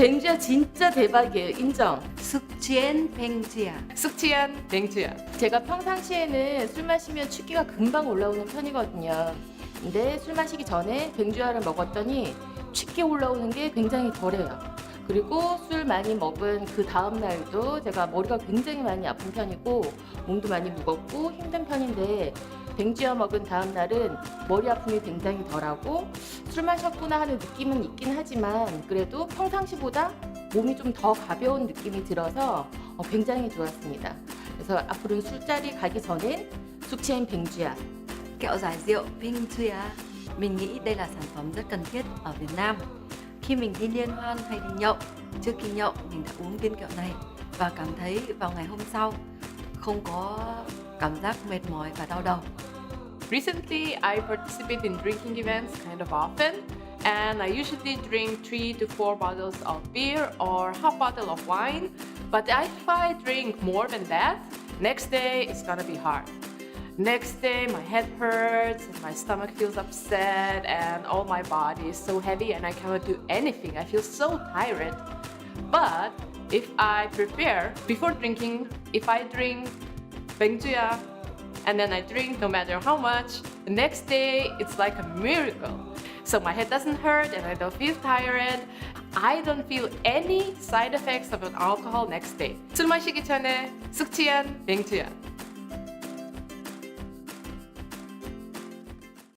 뱅주야 진짜 대박이에요. 인정. 숙취엔 뱅지야. 숙취한 뱅주야. 제가 평상시에는 술 마시면 취기가 금방 올라오는 편이거든요. 근데 술 마시기 전에 뱅주야를 먹었더니 취기 올라오는 게 굉장히 덜해요. 그리고 술 많이 먹은 그 다음 날도 제가 머리가 굉장히 많이 아픈 편이고 몸도 많이 무겁고 힘든 편인데 뱅주야 먹은 다음 날은 머리 아픔이 굉장히 덜하고 술 마셨구나 하는 느낌은 있긴 하지만 그래도 평상시보다 몸이 좀 더 가벼운 느낌이 들어서 어, 굉장히 좋았습니다. 그래서 앞으로는 술자리 가기 전엔 숙취엔 뱅주야. Kẹo giải rượu Pingtuya. Mình nghĩ đây là sản phẩm rất cần thiết ở Việt Nam. Khi mình đi liên hoan hay đi nhậu, trước khi nhậu mình đã uống viên kẹo này và cảm thấy vào ngày hôm sau không có cảm giác mệt mỏi và đau đầu. Recently, I participate in drinking events kind of often, and I usually drink three to four bottles of beer or half bottle of wine. But if I drink more than that, next day it's gonna be hard. Next day, my head hurts, my stomach feels upset, and all my body is so heavy, and I cannot do anything. I feel so tired. But if I prepare before drinking, if I drink Bengjuya and then I drink no matter how much, the next day it's like a miracle. So my head doesn't hurt and I don't feel tired. I don't feel any side effects of an alcohol next day. 술 마시기 전에 숙취한 뱅주야.